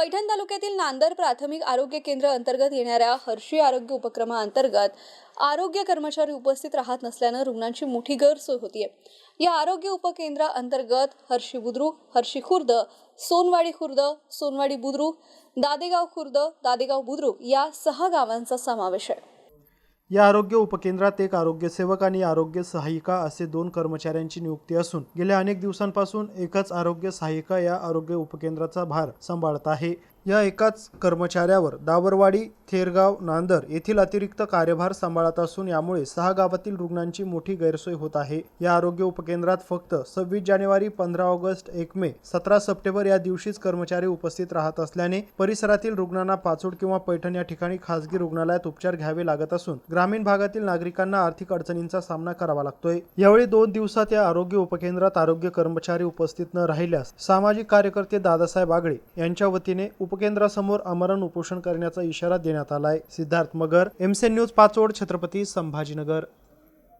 पैठण तालुक्यातील नांदर प्राथमिक आरोग्य केंद्र अंतर्गत येणाऱ्या हर्षी आरोग्य उपक्रमाअंतर्गत आरोग्य कर्मचारी उपस्थित राहत नसल्यानं रुग्णांची मोठी गैरसोय होतीये. या आरोग्य उपकेंद्राअंतर्गत हर्षी बुद्रुक हर्षी खुर्द सोनवाडी खुर्द सोनवाडी बुद्रुक दादेगाव खुर्द दादेगाव बुद्रुक या सहा गावांचा समावेश आहे. या आरोग्य उपकेंद्रात एक आरोग्यसेवक आणि आरोग्य सहायिका असे दोन कर्मचाऱ्यांची नियुक्ती असून गेल्या अनेक दिवसांपासून एकच आरोग्य सहायिका या आरोग्य उपकेंद्राचा भार सांभाळत आहे. या एकाच कर्मचाऱ्यावर दाबरवाडी थेरगाव नांदर येथील अतिरिक्त कार्यभार सांभाळत असून यामुळे सहा गावातील रुग्णांची मोठी गैरसोय होत आहे. या आरोग्य उपकेंद्रात फक्त सव्वीस जानेवारी पंधरा ऑगस्ट एक मे सतरा सप्टेंबर या दिवशीच कर्मचारी उपस्थित राहत असल्याने परिसरातील रुग्णांना पाचोड किंवा पैठण या ठिकाणी खासगी रुग्णालयात उपचार घ्यावे लागत असून ग्रामीण भागातील नागरिकांना आर्थिक अडचणींचा सामना करावा लागतोय. यावेळी दोन दिवसात या आरोग्य उपकेंद्रात आरोग्य कर्मचारी उपस्थित न राहिल्यास सामाजिक कार्यकर्ते दादासाहेब आगळे यांच्या वतीने उपकेंद्रासमोर आमरण उपोषण करण्याचा इशारा देण्यात आलाय. सिद्धार्थ मगर एमसेन न्यूज पाचोड छत्रपती संभाजीनगर.